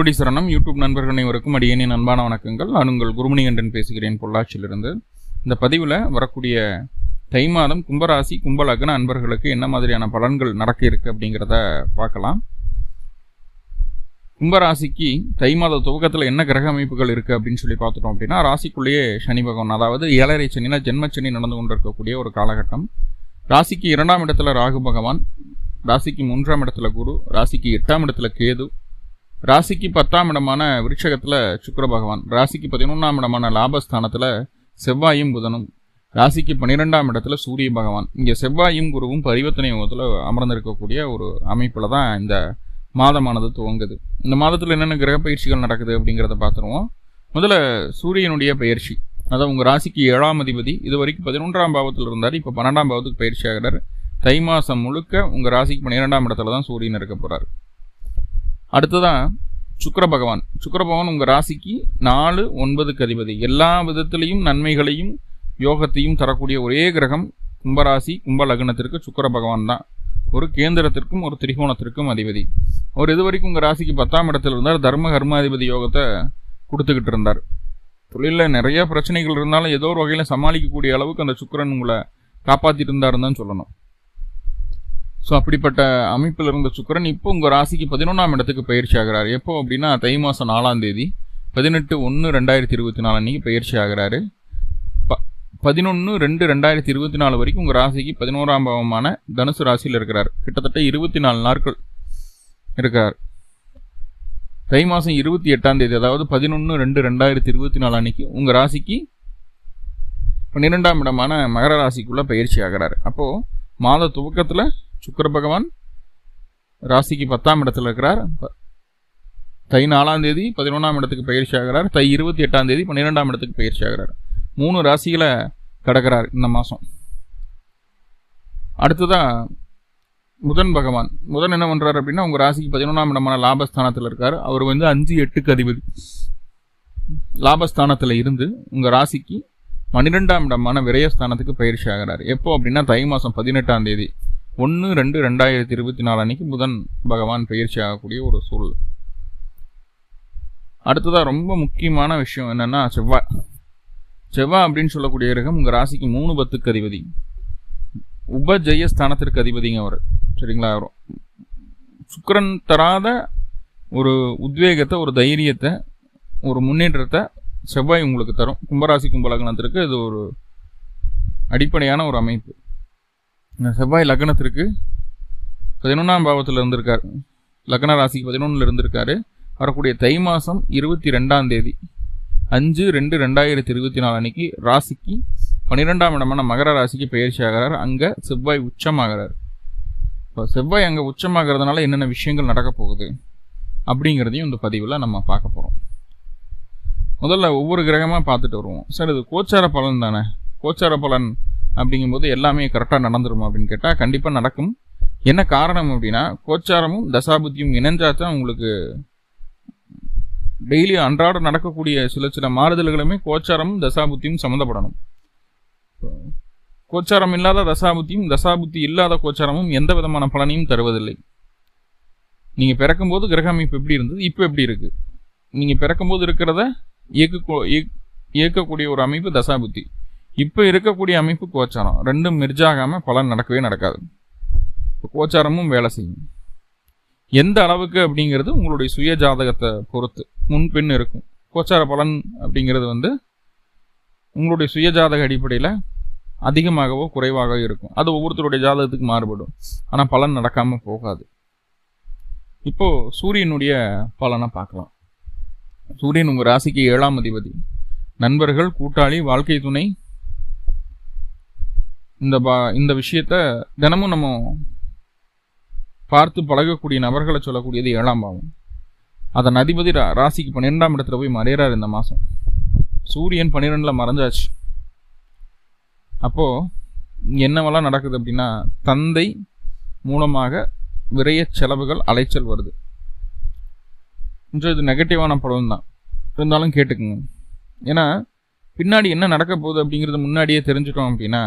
குருடி சரணம். யூடியூப் நண்பர்கள் அனைவருக்கும் அடியேனின் அன்பான வணக்கங்கள். நான் உங்கள் குருமணிகண்டன் பேசுகிறேன் பொள்ளாச்சியிலிருந்து. இந்த பதிவில் வரக்கூடிய தை மாதம் கும்பராசி கும்பலக்ன அன்பர்களுக்கு என்ன மாதிரியான பலன்கள் நடக்க இருக்கு அப்படிங்கிறத பார்க்கலாம். கும்பராசிக்கு தை மாத துவக்கத்தில் என்ன கிரக அமைப்புகள் இருக்குது அப்படின்னு சொல்லி பார்த்துட்டோம் அப்படின்னா ராசிக்குள்ளேயே சனி பகவான் அதாவது ஏழரை சனினா ஜென்மச்சனி நடந்து கொண்டிருக்கக்கூடிய ஒரு காலகட்டம். ராசிக்கு இரண்டாம் இடத்துல ராகு பகவான் ராசிக்கு மூன்றாம் இடத்துல குரு ராசிக்கு எட்டாம் இடத்துல கேது ராசிக்கு பத்தாம் இடமான விருட்சகத்தில் சுக்கர பகவான். ராசிக்கு பதினொன்றாம் இடமான லாபஸ்தானத்தில் செவ்வாயும் புதனும். ராசிக்கு பன்னிரெண்டாம் இடத்துல சூரிய பகவான். இங்கே செவ்வாயும் குருவும் பரிவர்த்தனை யோகத்தில் அமர்ந்திருக்கக்கூடிய ஒரு அமைப்பில் தான் இந்த மாதமானது துவங்குது. இந்த மாதத்தில் என்னென்ன கிரக பயிற்சிகள் நடக்குது அப்படிங்கிறத பார்த்துருவோம். முதல்ல சூரியனுடைய பயிற்சி. அதாவது உங்கள் ராசிக்கு ஏழாம் அதிபதி. இது வரைக்கும் பதினொன்றாம் பாவத்தில் இருந்தார். இப்போ பன்னெண்டாம் பாவத்துக்கு பயிற்சி ஆகிறார். தை மாதம் முழுக்க உங்கள் ராசிக்கு பன்னிரெண்டாம் இடத்துல தான் சூரியன் இருக்க போகிறார் அடுத்ததான் சுக்கர பகவான். சுக்கர பகவான் உங்கள் ராசிக்கு நாலு ஒன்பதுக்கு அதிபதி எல்லா விதத்திலையும் நன்மைகளையும் யோகத்தையும் தரக்கூடிய ஒரே கிரகம் கும்பராசி கும்ப லக்னத்திற்கு சுக்கர பகவான் தான். ஒரு கேந்திரத்திற்கும் ஒரு திரிகோணத்திற்கும் அதிபதி. அவர் இது வரைக்கும் உங்கள் ராசிக்கு பத்தாம் இடத்துல இருந்தார். தர்ம கர்மாதிபதி யோகத்தை கொடுத்துக்கிட்டு இருந்தார். தொழிலில் நிறைய பிரச்சனைகள் இருந்தாலும் ஏதோ ஒரு வகையில் சமாளிக்கக்கூடிய அளவுக்கு அந்த சுக்கரன் உங்களை காப்பாற்றிட்டு இருந்தாருன்னு தான் சொல்லணும். ஸோ அப்படிப்பட்ட அமைப்பில் இருந்த சுக்கரன் இப்போ உங்கள் ராசிக்கு பதினொன்றாம் இடத்துக்கு பயிற்சி ஆகிறார். எப்போ அப்படின்னா தை மாதம் நாலாம் தேதி பதினெட்டு ஒன்று ரெண்டாயிரத்தி இருபத்தி நாலு அன்றைக்கி பயிற்சி ஆகிறாரு. ப பதினொன்று ரெண்டு ரெண்டாயிரத்தி இருபத்தி நாலு வரைக்கும் உங்கள் ராசிக்கு பதினோராம் பாவமான தனுசு ராசியில் இருக்கிறார். கிட்டத்தட்ட இருபத்தி நாலு நாட்கள் இருக்கிறார். தை மாதம் இருபத்தி எட்டாம் தேதி அதாவது பதினொன்று ரெண்டு ரெண்டாயிரத்தி இருபத்தி நாலு அன்னைக்கு உங்கள் ராசிக்கு பன்னிரெண்டாம் இடமான மகர ராசிக்குள்ளே பயிற்சி ஆகிறார். அப்போது மாத துவக்கத்தில் சுக்கர பகவான் ராசிக்கு பத்தாம் இடத்துல இருக்கிறார். தை நாலாம் தேதி பதினொன்றாம் இடத்துக்கு பயிற்சி ஆகிறார். தை இருபத்தி எட்டாம் தேதி பன்னிரெண்டாம் இடத்துக்கு பயிற்சி ஆகிறார். மூணு ராசிகளை கடக்கிறார் இந்த மாதம் அடுத்ததாக முதன் பகவான். முதன் என்ன பண்ணுறாரு அப்படின்னா உங்கள் ராசிக்கு பதினொன்றாம் இடமான லாபஸ்தானத்தில் இருக்கார். அவர் வந்து அஞ்சு எட்டுக்கு அதிபதி. லாபஸ்தானத்தில் இருந்து உங்கள் ராசிக்கு பன்னிரெண்டாம் இடமான விரயஸ்தானத்துக்கு பயிற்சி ஆகிறார். எப்போ அப்படின்னா தை மாதம் பதினெட்டாம் தேதி. ஒன்று ரெண்டு ரெண்டாயிரத்தி இருபத்தி நாலு அன்னைக்கு புதன் பகவான் பயிற்சி ஆகக்கூடிய ஒரு சூழல். அடுத்ததாக ரொம்ப முக்கியமான விஷயம் என்னென்னா செவ்வாய் செவ்வாய் அப்படின்னு சொல்லக்கூடிய கிரகம் உங்கள் ராசிக்கு மூணு பத்துக்கு அதிபதி. உபஜெய ஸ்தானத்திற்கு அதிபதிங்க அவர். சரிங்களா? சுக்கரன் தராத ஒரு உத்வேகத்தை ஒரு தைரியத்தை ஒரு முன்னேற்றத்தை செவ்வாய் உங்களுக்கு தரும். கும்பராசி கும்பலக்னத்திற்கு இது ஒரு அடிப்படையான ஒரு அமைப்பு. செவ்வாய் லக்னத்திற்கு பதினொன்றாம் பாவத்தில் இருந்திருக்கார். லக்ன ராசிக்கு பதினொன்றில் இருந்திருக்காரு. வரக்கூடிய தை மாதம் இருபத்தி ரெண்டாம் தேதி. அஞ்சு ரெண்டு ரெண்டாயிரத்தி இருபத்தி நாலு அன்னைக்கு ராசிக்கு பன்னிரெண்டாம் இடமான மகர ராசிக்கு பயிற்சி ஆகிறார். அங்கே செவ்வாய் உச்சமாகிறார். இப்போ செவ்வாய் அங்கே உச்சமாகிறதுனால என்னென்ன விஷயங்கள் நடக்க போகுது அப்படிங்கிறதையும் இந்த பதிவில் நம்ம பார்க்க போகிறோம் முதல்ல ஒவ்வொரு கிரகமாக பார்த்துட்டு வருவோம். சார் இது கோச்சார பலன் தானே? கோச்சார பலன் அப்படிங்கும்போது எல்லாமே கரெக்டாக நடந்துருமா அப்படின்னு கேட்டால் கண்டிப்பாக நடக்கும். என்ன காரணம் அப்படின்னா கோச்சாரமும் தசாபுத்தியும் இணைஞ்சாச்சா உங்களுக்கு டெய்லி அன்றாட நடக்கக்கூடிய சில சில மாறுதல்களுமே கோச்சாரமும் தசாபுத்தியும் சம்மந்தப்படணும். கோச்சாரம் இல்லாத தசாபுத்தியும் தசாபுத்தி இல்லாத கோச்சாரமும் எந்த விதமான பலனையும் தருவதில்லை. நீங்கள் பிறக்கும்போது கிரக அமைப்பு எப்படி இருந்தது இப்போ எப்படி இருக்குது நீங்கள் பிறக்கும்போது இருக்கிறத இயக்க இயக்கக்கூடிய ஒரு அமைப்பு தசாபுத்தி. இப்போ இருக்கக்கூடிய அமைப்பு கோச்சாரம் ரெண்டும் மிர்ஜாகாமல் பலன் நடக்கவே நடக்காது. கோச்சாரமும் வேலை செய்யும். எந்த அளவுக்கு அப்படிங்கிறது உங்களுடைய சுய ஜாதகத்தை பொறுத்து முன்பின் இருக்கும். கோச்சார பலன் அப்படிங்கிறது வந்து உங்களுடைய சுய ஜாதக அடிப்படையில் அதிகமாகவோ குறைவாகவோ இருக்கும். அது ஒவ்வொருத்தருடைய ஜாதகத்துக்கு மாறுபடும். ஆனால் பலன் நடக்காமல் போகாது. இப்போது சூரியனுடைய பலனை பார்க்கலாம். சூரியன் உங்கள் ராசிக்கு ஏழாம் அதிபதி. நண்பர்கள் கூட்டாளி வாழ்க்கை துணை இந்த பா இந்த விஷயத்த தினமும் நம்ம பார்த்து பழகக்கூடிய நபர்களை சொல்லக்கூடியது ஏழாம் பாவம். அதன் அதிபதி ரா ராசிக்கு பன்னிரெண்டாம் இடத்துல போய் மறையிறார் இந்த மாதம் சூரியன் பன்னிரெண்டில் மறைஞ்சாச்சு. அப்போது என்னவெல்லாம் நடக்குது அப்படின்னா தந்தை மூலமாக விரைய செலவுகள் அலைச்சல் வருது. கொஞ்சம் இது நெகட்டிவான படம் தான் இருந்தாலும் கேட்டுக்குங்க. ஏன்னா பின்னாடி என்ன நடக்க போகுது அப்படிங்கிறது முன்னாடியே தெரிஞ்சுட்டோம் அப்படின்னா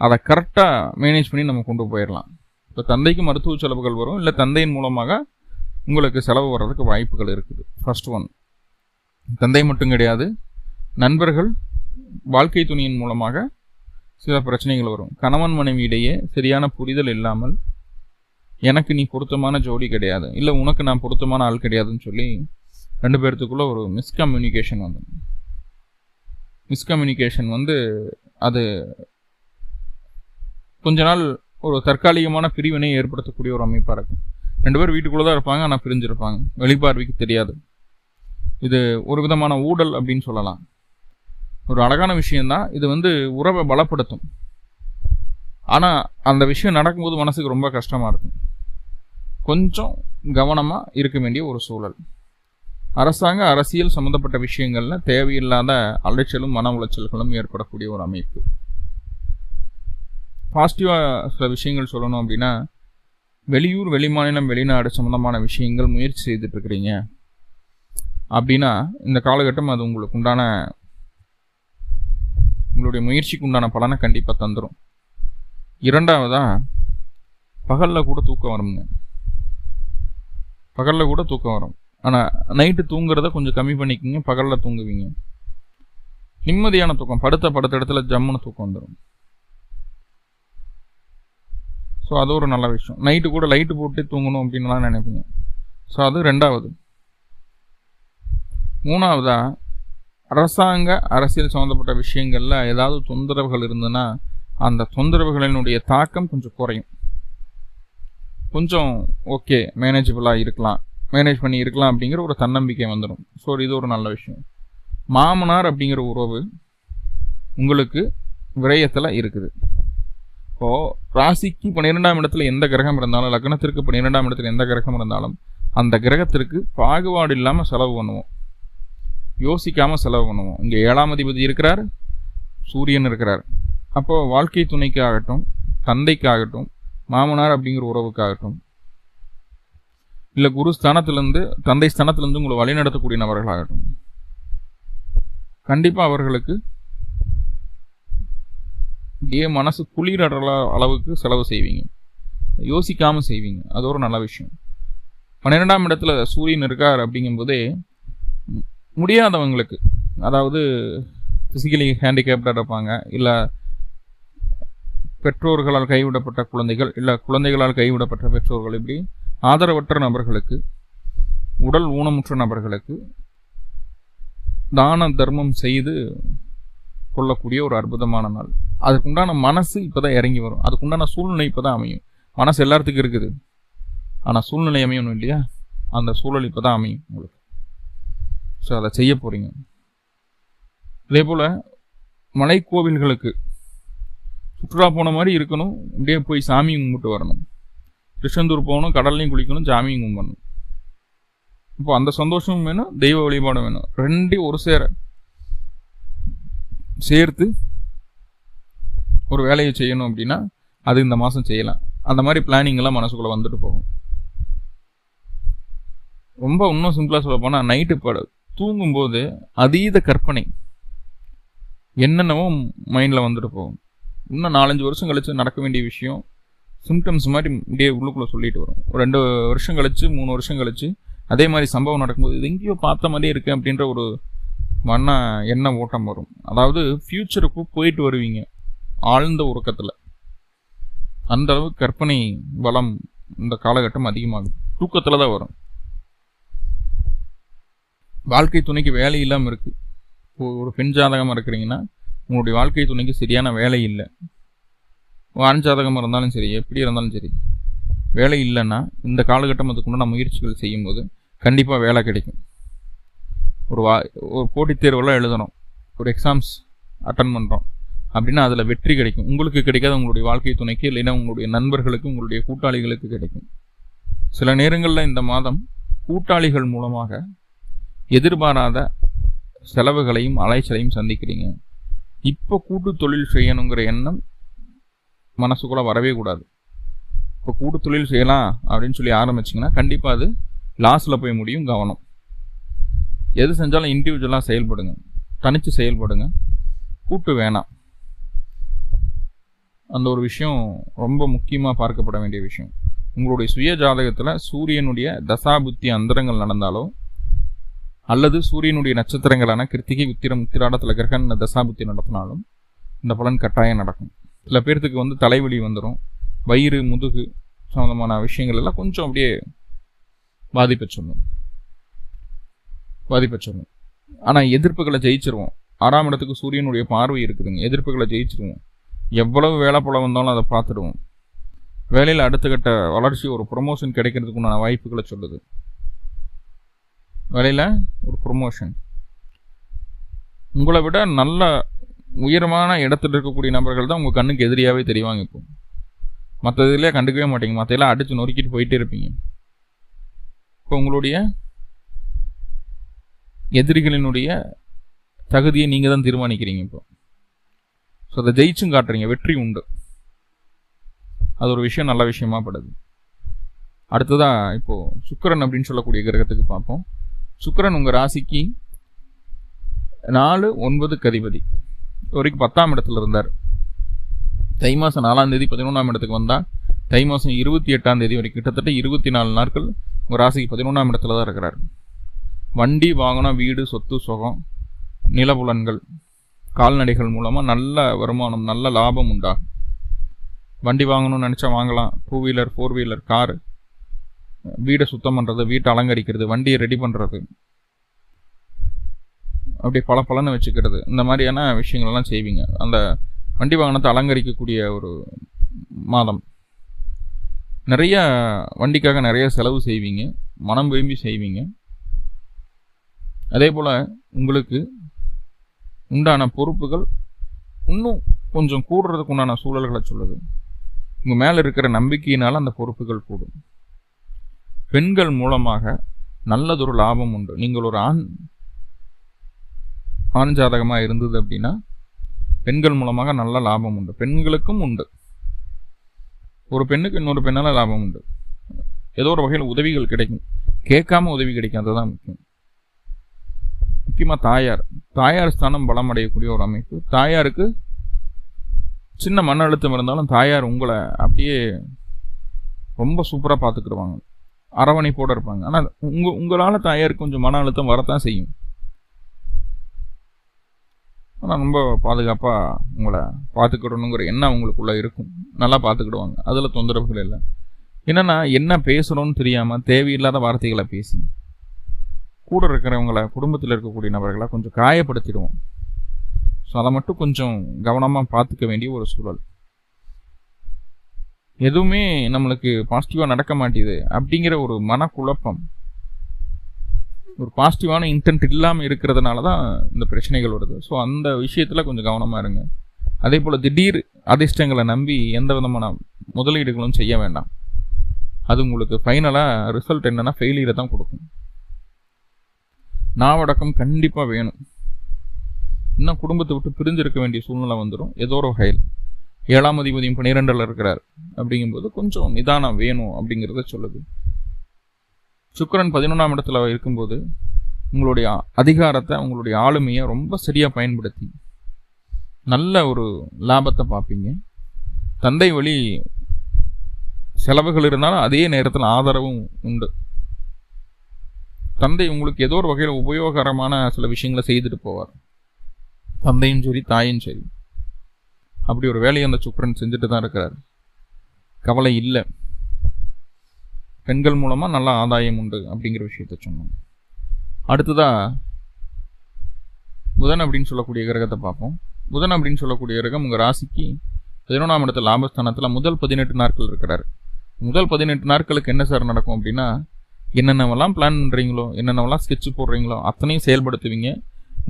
அதை கரெக்டாக மேனேஜ் பண்ணி நம்ம கொண்டு போயிடலாம். இப்போ தந்தைக்கு மருத்துவ செலவுகள் வரும் இல்லை தந்தையின் மூலமாக உங்களுக்கு செலவு வர்றதுக்கு வாய்ப்புகள் இருக்குது. ஃபர்ஸ்ட் ஒன் தந்தை மட்டும் கிடையாது நண்பர்கள் வாழ்க்கை துணியின் மூலமாக சில பிரச்சனைகள் வரும். கணவன் மனைவி இடையே சரியான புரிதல் இல்லாமல் எனக்கு நீ பொருத்தமான ஜோடி கிடையாது இல்லை உனக்கு நான் பொருத்தமான ஆள் கிடையாதுன்னு சொல்லி ரெண்டு பேர்த்துக்குள்ளே ஒரு மிஸ்கம்யூனிகேஷன் வந்து மிஸ்கம்யூனிகேஷன் வந்து அது கொஞ்ச நாள் ஒரு தற்காலிகமான பிரிவினை ஏற்படுத்தக்கூடிய ஒரு அமைப்பாக இருக்கும். ரெண்டு பேர் வீட்டுக்குள்ளே தான் இருப்பாங்க ஆனால் பிரிஞ்சிருப்பாங்க. வெளிப்பார்வைக்கு தெரியாது. இது ஒரு விதமான ஊடல் அப்படின்னு சொல்லலாம். ஒரு அழகான விஷயந்தான் இது வந்து உறவை பலப்படுத்தும். ஆனால் அந்த விஷயம் நடக்கும்போது மனசுக்கு ரொம்ப கஷ்டமாக இருக்கும். கொஞ்சம் கவனமாக இருக்க வேண்டிய ஒரு சூழல். அரசாங்க அரசியல் சம்மந்தப்பட்ட விஷயங்களில் தேவையில்லாத அலைச்சலும் மன உளைச்சல்களும் ஏற்படக்கூடிய ஒரு அமைப்பு. பாசிட்டிவாக சில விஷயங்கள் சொல்லணும் அப்படின்னா வெளியூர் வெளிமாநிலம் வெளிநாடு சம்மந்தமான விஷயங்கள் முயற்சி செய்துட்டு இருக்கிறீங்க அப்படின்னா இந்த காலகட்டம் அது உங்களுக்கு உண்டான உங்களுடைய முயற்சிக்கு உண்டான பலனை கண்டிப்பாக தந்துடும் இரண்டாவதாக பகலில் கூட தூக்கம் வருங்க. பகலில் கூட தூக்கம் வரும். ஆனால் நைட்டு தூங்குறத கொஞ்சம் கம்மி பண்ணிக்கோங்க பகலில் தூங்குவீங்க. நிம்மதியான தூக்கம் படுத்த படுத்த இடத்துல ஜம்முன்னு தூக்கம் வந்துடும் ஸோ அது ஒரு நல்ல விஷயம். நைட்டு கூட லைட்டு போட்டு தூங்கணும் அப்படின்லாம் நினைப்பீங்க. ஸோ அது ரெண்டாவது. மூணாவதா அரசாங்க அரசியல் சம்மந்தப்பட்ட விஷயங்களில் ஏதாவது தொந்தரவுகள் இருந்ததுன்னா அந்த தொந்தரவுகளினுடைய தாக்கம் கொஞ்சம் குறையும். கொஞ்சம் ஓகே மேனேஜபிளாக இருக்கலாம். மேனேஜ் பண்ணி இருக்கலாம் அப்படிங்கிற ஒரு தன்னம்பிக்கை வந்துடும். ஸோ இது ஒரு நல்ல விஷயம். மாமனார் அப்படிங்கிற உறவு உங்களுக்கு விரயத்தில் இருக்குது. இப்போது ராசிக்கு பன்னிரெண்டாம் இடத்துல எந்த கிரகம் இருந்தாலும் லக்னத்திற்கு பன்னிரெண்டாம் இடத்துல எந்த கிரகம் இருந்தாலும் அந்த கிரகத்திற்கு பாகுபாடு இல்லாமல் செலவு பண்ணுவோம். யோசிக்காமல் செலவு பண்ணுவோம். இங்கே ஏழாம் அதிபதி இருக்கிறார் சூரியன் இருக்கிறார். அப்போது வாழ்க்கை துணைக்காகட்டும் தந்தைக்காகட்டும் மாமனார் அப்படிங்கிற உறவுக்காகட்டும் இல்லை குரு ஸ்தானத்திலேருந்து தந்தை ஸ்தானத்திலேருந்து உங்களை வழிநடத்தக்கூடிய நபர்களாகட்டும் கண்டிப்பாக அவர்களுக்கு அப்படியே மனசு குளிர அளவுக்கு செலவு செய்வீங்க. யோசிக்காமல் செய்வீங்க. அது ஒரு நல்ல விஷயம். பன்னிரெண்டாம் இடத்துல சூரியன் இருக்கார் அப்படிங்கும்போதே முடியாதவங்களுக்கு அதாவது ஃபிசிக்கலி ஹேண்டிகேப்டாக இருப்பாங்க இல்லை பெற்றோர்களால் கைவிடப்பட்ட குழந்தைகள் இல்லை குழந்தைகளால் கைவிடப்பட்ட பெற்றோர்கள் இப்படி ஆதரவற்ற நபர்களுக்கு உடல் ஊனமுற்ற நபர்களுக்கு தான தர்மம் செய்து கொள்ளக்கூடிய ஒரு அற்புதமான நாள். அதுக்குண்டான மனசு இப்போ தான் இறங்கி வரும். அதுக்குண்டான சூழ்நிலை இப்போ தான் அமையும். மனசு எல்லாத்துக்கும் இருக்குது. ஆனால் சூழ்நிலை அமையணும் இல்லையா? அந்த சூழல் இப்போ தான் அமையும் உங்களுக்கு. ஸோ அதை செய்ய போகிறீங்க அதே போல் மலைக்கோவில்களுக்கு சுற்றுலா போன மாதிரி இருக்கணும். இப்படியே போய் சாமி கும்பிட்டு வரணும். திருச்செந்தூர் போகணும் கடல்லையும் குளிக்கணும் சாமியும் கும்பிடணும். இப்போ அந்த சந்தோஷமும் வேணும் தெய்வ வழிபாடும் வேணும். ரெண்டையும் ஒரு சேர சேர்த்து ஒரு வேலையை செய்யணும் அப்படின்னா அது இந்த மாதம் செய்யலாம். அந்த மாதிரி பிளானிங்கெல்லாம் மனசுக்குள்ளே வந்துட்டு போகும். ரொம்ப இன்னும் சிம்பிளாக சொல்ல போனால் நைட்டு பட தூங்கும்போது அதீத கற்பனை என்னென்னவோ மைண்டில் வந்துட்டு போகும். இன்னும் நாலஞ்சு வருஷம் கழித்து நடக்க வேண்டிய விஷயம் சிம்டம்ஸ் மாதிரி இப்படியே உள்ளுக்குள்ளே சொல்லிட்டு வரும். ஒரு ரெண்டு வருஷம் கழித்து மூணு வருஷம் கழித்து அதே மாதிரி சம்பவம் நடக்கும்போது இது எங்கேயோ பார்த்த மாதிரியே இருக்கு அப்படின்ற ஒரு மன என்ன ஓட்டம் வரும். அதாவது ஃப்யூச்சருக்கு போயிட்டு வருவீங்க. ஆழ்ந்த உறக்கத்தில். அந்த அளவுக்கு கற்பனை வளம் இந்த காலகட்டம் அதிகமாகும். தூக்கத்தில் தான் வரும். வாழ்க்கை துணைக்கு வேலை இல்லாமல் இருக்குது ஒரு பெண் ஜாதகமாக இருக்கிறீங்கன்னா உங்களுடைய வாழ்க்கை துணைக்கு சரியான வேலை இல்லை. ஆண் ஜாதகமாக இருந்தாலும் சரி எப்படி இருந்தாலும் சரி வேலை இல்லைன்னா இந்த காலகட்டம் அதுக்குண்டான முயற்சிகள் செய்யும்போது கண்டிப்பாக வேலை கிடைக்கும். ஒரு வா ஒரு போட்டித் தேர்வெல்லாம் எழுதணும். ஒரு எக்ஸாம்ஸ் அட்டன் பண்ணுறோம் அப்படின்னா அதில் வெற்றி கிடைக்கும். உங்களுக்கு கிடைக்காத உங்களுடைய வாழ்க்கை துணைக்கு இல்லைன்னா உங்களுடைய நண்பர்களுக்கு உங்களுடைய கூட்டாளிகளுக்கு கிடைக்கும். சில நேரங்களில் இந்த மாதம் கூட்டாளிகள் மூலமாக எதிர்பாராத செலவுகளையும் அலைச்சலையும் சந்திக்கிறீங்க. இப்போ கூட்டு தொழில் செய்யணுங்கிற எண்ணம் மனசுக்குள்ளே வரவே கூடாது. இப்போ கூட்டு தொழில் செய்யலாம் அப்படின்னு சொல்லி ஆரம்பிச்சிங்கன்னா கண்டிப்பாக அது லாஸில் போய் முடியும் கவனம். எது செஞ்சாலும் இண்டிவிஜுவலாக செயல்படுங்க. தனித்து செயல்படுங்க. கூட்டு வேணாம். அந்த ஒரு விஷயம் ரொம்ப முக்கியமாக பார்க்கப்பட வேண்டிய விஷயம். உங்களுடைய சுய ஜாதகத்தில் சூரியனுடைய தசாபுத்தி அந்தரங்கள் நடந்தாலோ அல்லது சூரியனுடைய நட்சத்திரங்களான கிருத்திகை உத்திரம் உத்திராடத்தில் கிரகன் தசாபுத்தி நடத்தினாலும் இந்த பலன் கட்டாயம் நடக்கும். சில பேர்த்துக்கு வந்து தலைவலி வந்துடும் வயிறு முதுகு சம்மந்தமான விஷயங்கள் எல்லாம் கொஞ்சம் அப்படியே பாதிப்பை சொல்லும். பாதிப்பை ஆனால் எதிர்ப்புகளை ஜெயிச்சிருவோம். ஆறாம் இடத்துக்கு சூரியனுடைய பார்வை இருக்குதுங்க. எதிர்ப்புகளை ஜெயிச்சிருவோம். எவ்வளவு வேலை போல வந்தாலும் அதை பார்த்துடுவோம். வேலையில் அடுத்த கட்ட வளர்ச்சி ஒரு ப்ரொமோஷன் கிடைக்கிறதுக்கு உண்டான வாய்ப்புகளை சொல்லுது. வேலையில் ஒரு ப்ரொமோஷன் உங்களை விட நல்ல உயரமான இடத்துல இருக்கக்கூடிய நபர்கள் தான் உங்கள் கண்ணுக்கு எதிரியாகவே தெரிவாங்க இப்போ. மற்ற இதுலேயே கண்டுக்கவே மாட்டீங்க. மற்ற அடித்து நொறுக்கிட்டு போயிட்டே இருப்பீங்க. இப்போ உங்களுடைய எதிரிகளினுடைய தகுதியை நீங்கள் தான் தீர்மானிக்கிறீங்க இப்போ. ஸோ அதை ஜெயிச்சும் காட்டுறீங்க. வெற்றி உண்டு. அது ஒரு விஷயம் நல்ல விஷயமா படுது. அடுத்ததாக இப்போது சுக்கரன் அப்படின்னு சொல்லக்கூடிய கிரகத்துக்கு பார்ப்போம். சுக்கரன் உங்கள் ராசிக்கு நாலு ஒன்பது கதிபதி. வரைக்கும் பத்தாம் இடத்துல இருந்தார். தை மாதம் நாலாம் தேதி பதினொன்றாம் இடத்துக்கு வந்தால் தை மாதம் இருபத்தி எட்டாம் தேதி வரைக்கும் கிட்டத்தட்ட இருபத்தி நாலு நாட்கள் உங்கள் ராசிக்கு பதினொன்றாம் இடத்துல தான் இருக்கிறார். வண்டி வாகனம் வீடு சொத்து சுகம் நிலபுலன்கள் கால்நடைகள் மூலமாக நல்ல வருமானம் நல்ல லாபம் உண்டாகும். வண்டி வாங்கணும்னு நினச்சா வாங்கலாம். Two wheeler four wheeler car வீடை சுத்தம் பண்ணுறது வீட்டை அலங்கரிக்கிறது வண்டியை ரெடி பண்ணுறது அப்படி பல பலன்னு வச்சுக்கிறது. இந்த மாதிரியான விஷயங்கள்லாம் செய்வீங்க. அந்த வண்டி வாகனத்தை அலங்கரிக்கக்கூடிய ஒரு மாதம். நிறைய வண்டிக்காக நிறைய செலவு செய்வீங்க. மனம் விரும்பி செய்வீங்க. அதே போல் உங்களுக்கு உண்டான பொறுப்புகள் இன்னும் கொஞ்சம் கூடுறதுக்கு உண்டான சூழல்களை சொல்லுது. உங்கள் மேலே இருக்கிற நம்பிக்கையினால் அந்த பொறுப்புகள் கூடும். பெண்கள் மூலமாக நல்லதொரு லாபம் உண்டு. நீங்கள் ஒரு ஆண் ஆண் ஜாதகமாக இருந்தது அப்படின்னா பெண்கள் மூலமாக நல்ல லாபம் உண்டு. பெண்களுக்கும் உண்டு. ஒரு பெண்ணுக்கு இன்னொரு பெண்ணால் லாபம் உண்டு. ஏதோ ஒரு வகையில் உதவிகள் கிடைக்கும். கேட்காம உதவி கிடைக்கும். அதுதான் முக்கியம். முக்கியமாக தாயார். தாயார் ஸ்தானம் பலம் அடையக்கூடிய ஒரு அமைப்பு. தாயாருக்கு சின்ன மன அழுத்தம் இருந்தாலும் தாயார் உங்களை அப்படியே ரொம்ப சூப்பராக பார்த்துக்கிடுவாங்க அரவணைப்போடு இருப்பாங்க. ஆனால் உங்கள் உங்களால் தாயாருக்கு கொஞ்சம் மன அழுத்தம் வரத்தான் செய்யும். ஆனால் ரொம்ப பாதுகாப்பாக உங்களை பார்த்துக்கிடணுங்கிற எண்ணம் உங்களுக்குள்ளே இருக்கும். நல்லா பார்த்துக்கிடுவாங்க அதில் தொந்தரவுகள் இல்லை. என்னென்னா என்ன பேசணும்னு தெரியாமல் தேவையில்லாத வார்த்தைகளை பேசி கூட இருக்கிறவங்கள குடும்பத்தில் இருக்கக்கூடிய நபர்களை கொஞ்சம் காயப்படுத்திடுவோம். ஸோ அதை மட்டும் கொஞ்சம் கவனமாக பார்த்துக்க வேண்டிய ஒரு சூழல். எதுவுமே நம்மளுக்கு பாசிட்டிவாக நடக்க மாட்டேது அப்படிங்கிற ஒரு மனக்குழப்பம் ஒரு பாசிட்டிவான இன்டென்ட் இல்லாமல் இருக்கிறதுனால தான் இந்த பிரச்சனைகள் வருது. ஸோ அந்த விஷயத்தில் கொஞ்சம் கவனமாக இருங்க. அதே போல் திடீர் அதிர்ஷ்டங்களை நம்பி எந்த விதமான முதலீடுகளும் செய்ய வேண்டாம். அது உங்களுக்கு ஃபைனலாக ரிசல்ட் என்னென்னா ஃபெயிலியரை தான் கொடுக்கும். நாவடக்கம் கண்டிப்பாக வேணும். இன்னும் குடும்பத்தை விட்டு பிரிஞ்சிருக்க வேண்டிய சூழ்நிலை வந்துடும் ஏதோ ஒரு வகையில். ஏழாம் அதிபதியும் பன்னிரெண்டில் இருக்கிறார். அப்படிங்கும்போது கொஞ்சம் நிதானம் வேணும் அப்படிங்கிறத சொல்லுது. சுக்கரன் பதினொன்றாம் இடத்துல இருக்கும்போது உங்களுடைய அதிகாரத்தை உங்களுடைய ஆளுமையை ரொம்ப சரியாக பயன்படுத்தி நல்ல ஒரு லாபத்தை பார்ப்பீங்க. தந்தை வழி செலவுகள் இருந்தாலும் அதே நேரத்தில் ஆதரவும் உண்டு. தந்தை உங்களுக்கு ஏதோ ஒரு வகையில் உபயோகரமான சில விஷயங்களை செய்துட்டு போவார். தந்தையும் சரி தாயும் சரி. அப்படி ஒரு வேலையை அந்த சுக்கரன் செஞ்சுட்டு தான் இருக்கிறார். கவலை இல்லை. பெண்கள் மூலமாக நல்ல ஆதாயம் உண்டு அப்படிங்கிற விஷயத்த சொன்னோம். அடுத்ததாக புதன் அப்படின்னு சொல்லக்கூடிய கிரகத்தை பார்ப்போம். புதன் அப்படின்னு சொல்லக்கூடிய கிரகம் உங்கள் ராசிக்கு பதினொன்றாம் இடத்துல லாபஸ்தானத்தில் முதல் பதினெட்டு நாட்கள் இருக்கிறார். முதல் பதினெட்டு நாட்களுக்கு என்ன சார் நடக்கும் அப்படின்னா என்னென்னவெல்லாம் பிளான் பண்ணுறீங்களோ என்னென்னவெல்லாம் ஸ்கெட்ச் போடுறீங்களோ அத்தனையும் செயல்படுத்துவீங்க.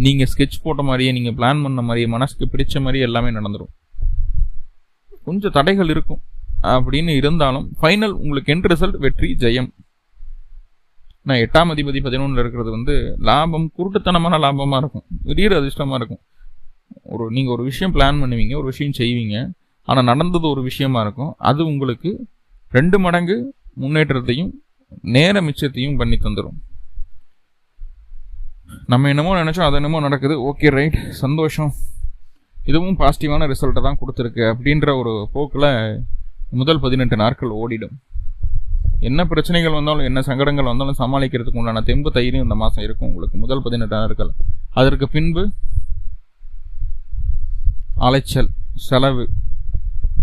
நீங்கள் ஸ்கெட்ச் போட்ட மாதிரியே நீங்கள் பிளான் பண்ண மாதிரியே மனசுக்கு பிடிச்ச மாதிரியே எல்லாமே நடந்துடும் கொஞ்சம் தடைகள் இருக்கும். அப்படின்னு இருந்தாலும் ஃபைனல் உங்களுக்கு என் ரிசல்ட் வெற்றி ஜெயம். நான் எட்டாம் அதிபதி பதினொன்றில் இருக்கிறது வந்து லாபம் குருட்டுத்தனமான லாபமாக இருக்கும். திடீர் அதிர்ஷ்டமாக இருக்கும். ஒரு நீங்கள் ஒரு விஷயம் பிளான் பண்ணுவீங்க ஒரு விஷயம் செய்வீங்க. ஆனால் நடந்தது ஒரு விஷயமா இருக்கும். அது உங்களுக்கு ரெண்டு மடங்கு முன்னேற்றத்தையும் நேர மிச்சத்தையும் பண்ணி தந்துடும் நம்ம என்னமோ நினச்சோம் அது என்னமோ நடக்குது. Okay right. சந்தோஷம். இதுவும் பாசிட்டிவான ரிசல்ட்டை தான் கொடுத்துருக்கு அப்படின்ற ஒரு போக்கில் முதல் பதினெட்டு நாட்கள் ஓடிடும். என்ன பிரச்சனைகள் வந்தாலும் என்ன சங்கடங்கள் வந்தாலும் சமாளிக்கிறதுக்கு உண்டான தெம்பு தைரியம் இந்த மாதம் இருக்கும் உங்களுக்கு. முதல் பதினெட்டு நாட்கள். அதற்கு பின்பு அலைச்சல் செலவு.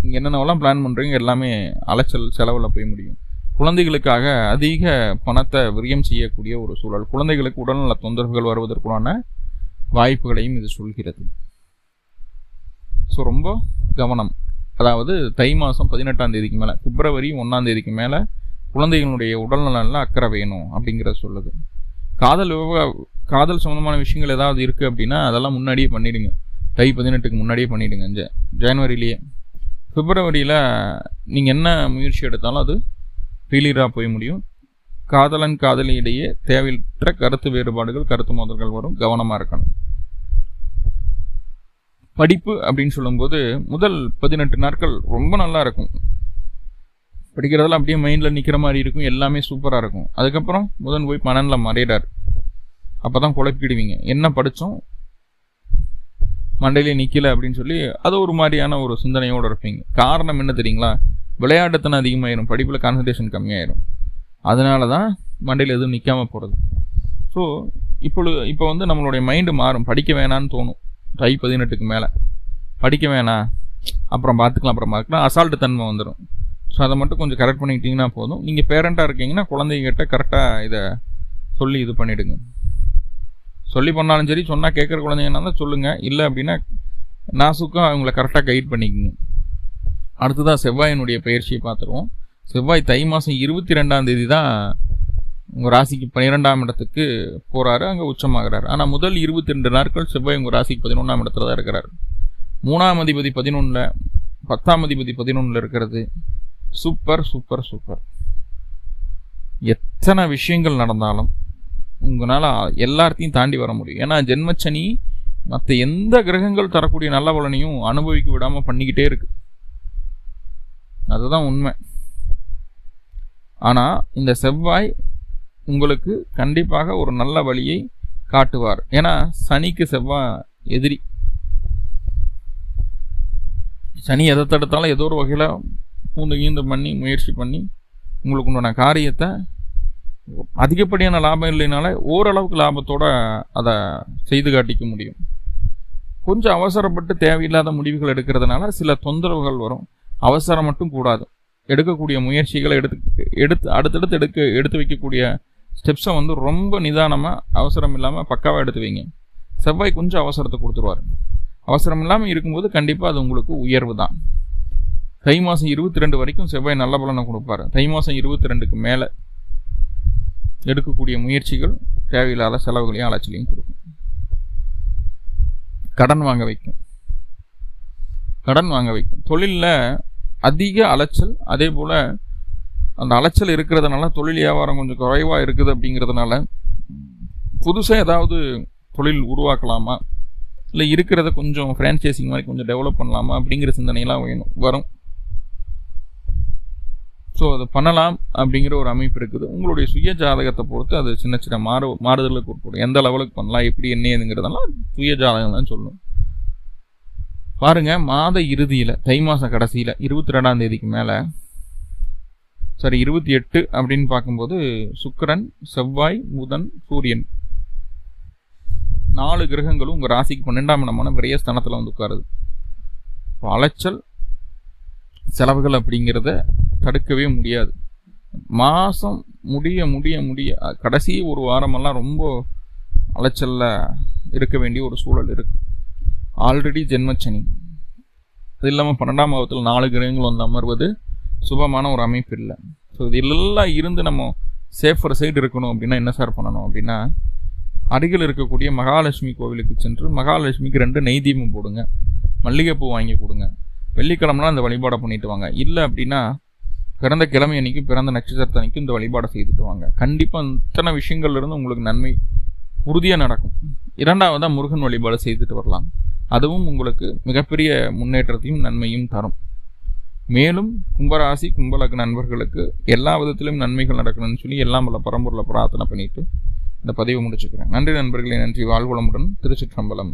நீங்கள் என்னென்னலாம் பிளான் பண்ணுறீங்க எல்லாமே அலைச்சல் செலவில் போய் முடியும். குழந்தைகளுக்காக அதிக பணத்தை விரயம் செய்யக்கூடிய ஒரு சூழல். குழந்தைகளுக்கு உடல்நல தொந்தரவுகள் வருவதற்குள்ளான வாய்ப்புகளையும் இது சொல்கிறது. ஸோ ரொம்ப கவனம். அதாவது தை மாதம் பதினெட்டாம் தேதிக்கு மேலே பிப்ரவரி ஒன்றாம் தேதிக்கு மேலே குழந்தைகளுடைய உடல்நலனில் அக்கறை வேணும் அப்படிங்கிறத சொல்லுது. காதல் காதல் சம்மந்தமான விஷயங்கள் ஏதாவது இருக்குது அப்படின்னா அதெல்லாம் முன்னாடியே பண்ணிவிடுங்க தை பதினெட்டுக்கு முன்னாடியே பண்ணிவிடுங்க ஜ ஜனவரிலேயே பிப்ரவரியில் நீங்கள் என்ன முயற்சி எடுத்தாலும் அது ஃபெயிலியராக போய் முடியும். காதலன் காதலி இடையே தேவையற்ற கருத்து வேறுபாடுகள் கருத்து மோதல்கள் வரும். கவனமாக இருக்கணும். படிப்பு அப்படின்னு சொல்லும்போது முதல் பதினெட்டு நாட்கள் ரொம்ப நல்லா இருக்கும். படிக்கிறதெல்லாம் அப்படியே மைண்டில் நிற்கிற மாதிரி இருக்கும். எல்லாமே சூப்பராக இருக்கும். அதுக்கப்புறம் முதன் போய் மணனில் மறையிறார் அப்போ தான் குழப்பிடுவீங்க என்ன படித்தோம் மண்டையிலே நிற்கல அப்படின்னு சொல்லி அது ஒரு மாதிரியான ஒரு சிந்தனையோடு இருப்பீங்க. காரணம் என்ன தெரியுங்களா? விளையாட்டுத்தனம் அதிகமாயிரும் படிப்பில் கான்சன்ட்ரேஷன் கம்மியாயிரும். அதனால தான் மண்டையில் எதுவும் நிற்காமல் போகிறது ஸோ இப்பொழுது இப்போ வந்து நம்மளுடைய மைண்டு மாறும். படிக்க வேணான்னு தோணும். டை பதினெட்டுக்கு மேலே. படிக்க வேணாம். அப்புறம் பார்த்துக்கலாம் அப்புறம் பார்க்கலாம். அசால்ட்டு தன்மை வந்துடும் ஸோ அதை மட்டும் கொஞ்சம் கரெக்ட் பண்ணிக்கிட்டிங்கன்னா போதும். நீங்கள் பேரண்ட்டாக இருக்கீங்கன்னா குழந்தைகிட்ட கரெக்டாக இதை சொல்லி இது பண்ணிவிடுங்க சொல்லி பண்ணாலும் சரி சொன்னால் கேட்குற குழந்தைங்கன்னா தான் சொல்லுங்கள் இல்லை அப்படின்னா நாசுக்கும் அவங்கள கரெக்டாக கைட் பண்ணிக்கோங்க. அடுத்ததாக செவ்வாயினுடைய பயிற்சியை பார்த்துருவோம். செவ்வாய் தை மாதம் இருபத்தி ரெண்டாம் தேதி தான் உங்கள் ராசிக்கு பன்னிரெண்டாம் இடத்துக்கு போகிறாரு அங்கே உச்சமாகிறார். ஆனால் முதல் இருபத்தி ரெண்டு நாட்கள் செவ்வாய் உங்கள் ராசிக்கு பதினொன்றாம் இடத்துல தான் இருக்கிறார். மூணாம் அதிபதி பதினொன்றில் பத்தாம் அதிபதி பதினொன்றில் இருக்கிறது. Super super super. எத்தனை விஷயங்கள் நடந்தாலும் உங்களால் எல்லாத்தையும் தாண்டி வர முடியும். ஏன்னா ஜென்மச்சனி மற்ற எந்த கிரகங்கள் தரக்கூடிய நல்ல பலனையும் அனுபவிக்க விடாமல் பண்ணிக்கிட்டே இருக்குது அதுதான் உண்மை. ஆனால் இந்த செவ்வாய் உங்களுக்கு கண்டிப்பாக ஒரு நல்ல வழியை காட்டுவார். ஏன்னா சனிக்கு செவ்வாய் எதிரி. சனி எதை தடுத்தாலும் ஏதோ ஒரு வகையில் பூந்து கீந்து பண்ணி முயற்சி பண்ணி உங்களுக்கு உண்டான காரியத்தை அதிகப்படியான லாபம் இல்லைனால ஓரளவுக்கு லாபத்தோட அதை செய்து காட்டிக்க முடியும். கொஞ்சம் அவசரப்பட்டு தேவையில்லாத முடிவுகள் எடுக்கிறதுனால சில தொந்தரவுகள் வரும். அவசரம் மட்டும் கூடாது. எடுக்கக்கூடிய முயற்சிகளை எடுத்து எடுத்து அடுத்தடுத்து எடுக்க எடுத்து வைக்கக்கூடிய ஸ்டெப்ஸை வந்து ரொம்ப நிதானமாக அவசரம் இல்லாமல் பக்காவாக எடுத்து வைங்க. செவ்வாய் கொஞ்சம் அவசரத்தை கொடுத்துருவார். அவசரம் இல்லாமல் இருக்கும்போது கண்டிப்பாக அது உங்களுக்கு உயர்வு தான். தை மாதம் இருபத்தி ரெண்டு வரைக்கும் செவ்வாய் நல்ல பலனை கொடுப்பாரு. தை மாதம் இருபத்தி ரெண்டுக்கு மேலே எடுக்கக்கூடிய முயற்சிகள் தேவையில்லாத செலவுகளையும் அலைச்சலையும் கொடுக்கும். கடன் வாங்க வைக்கும். கடன் வாங்க வைக்கும். தொழிலில் அதிக அலைச்சல் அதே போல் அந்த அலைச்சல் இருக்கிறதுனால தொழில் வியாபாரம் கொஞ்சம் குறைவாக இருக்குது அப்படிங்கிறதுனால புதுசாக ஏதாவது தொழில் உருவாக்கலாமா? இல்லை இருக்கிறத கொஞ்சம் ஃப்ரான்ச்சைசிங் மாதிரி கொஞ்சம் டெவலப் பண்ணலாமா அப்படிங்கிற சிந்தனையெல்லாம் வேணும் வரும். ஸோ அது பண்ணலாம் அப்படிங்கிற ஒரு அமைப்பு இருக்குது. உங்களுடைய சுய ஜாதகத்தை பொறுத்து அது சின்ன சின்ன மாறு மாறுதலுக்கு உட்படும். எந்த லெவலுக்கு பண்ணலாம் எப்படி என்ன ஏதுங்கிறதெல்லாம் சுய ஜாதகம் தான் சொல்லணும். பாருங்கள் மாத இறுதியில் தை மாதம் கடைசியில் இருபத்தி ரெண்டாம் தேதிக்கு மேலே சரி இருபத்தி எட்டு அப்படின்னு பார்க்கும்போது சுக்கரன் செவ்வாய் புதன் சூரியன். நாலு கிரகங்களும் உங்கள் ராசிக்கு பன்னெண்டாம் இடமான விரயஸ்தானத்தில் வந்து உட்காருது. அலைச்சல் செலவுகள் அப்படிங்கிறத தடுக்கவே முடியாது. மாதம் முடிய முடிய முடிய கடைசி ஒரு வாரமெல்லாம் ரொம்ப அலைச்சலில் இருக்க வேண்டிய ஒரு சூழல் இருக்குது ஆல்ரெடி ஜென்மச்சனி. அது இல்லாமல் பன்னெண்டாம் பாவத்தில் நாலு கிரகங்கள் வந்து அமர்வது சுபமான ஒரு அமைப்பு இல்லை. ஸோ இது எல்லாம் இருந்து நம்ம சேஃபர் சைடு இருக்கணும் அப்படின்னா என்ன சார் பண்ணணும் அப்படின்னா அருகில் இருக்கக்கூடிய மகாலட்சுமி கோவிலுக்கு சென்று மகாலட்சுமிக்கு ரெண்டு நெய் தீபம் போடுங்க. மல்லிகைப்பூ வாங்கி கொடுங்க. வெள்ளிக்கிழமெலாம் அந்த வழிபாடை பண்ணிட்டு வாங்க. இல்லை அப்படின்னா பிறந்த கிழமை அன்னைக்கு பிறந்த நட்சத்திரத்தை அன்னைக்கும் இந்த வழிபாடை செய்துட்டு வாங்க. கண்டிப்பாக இத்தனை விஷயங்கள்லேருந்து உங்களுக்கு நன்மை உறுதியாக நடக்கும். இரண்டாவதாக முருகன் வழிபாடு செய்துட்டு வரலாம். அதுவும் உங்களுக்கு மிகப்பெரிய முன்னேற்றத்தையும் நன்மையும் தரும். மேலும் கும்பராசி கும்பலக்கு நண்பர்களுக்கு எல்லா விதத்திலும் நன்மைகள் நடக்கணும்னு சொல்லி எல்லாம் பல பரம்பொருளை பிரார்த்தனை பண்ணிட்டு இந்த பதிவை முடிச்சுக்கிறேன். நன்றி நண்பர்களே நன்றி. வாழ்வளமுடன் திருச்சிற்றம்பலம்.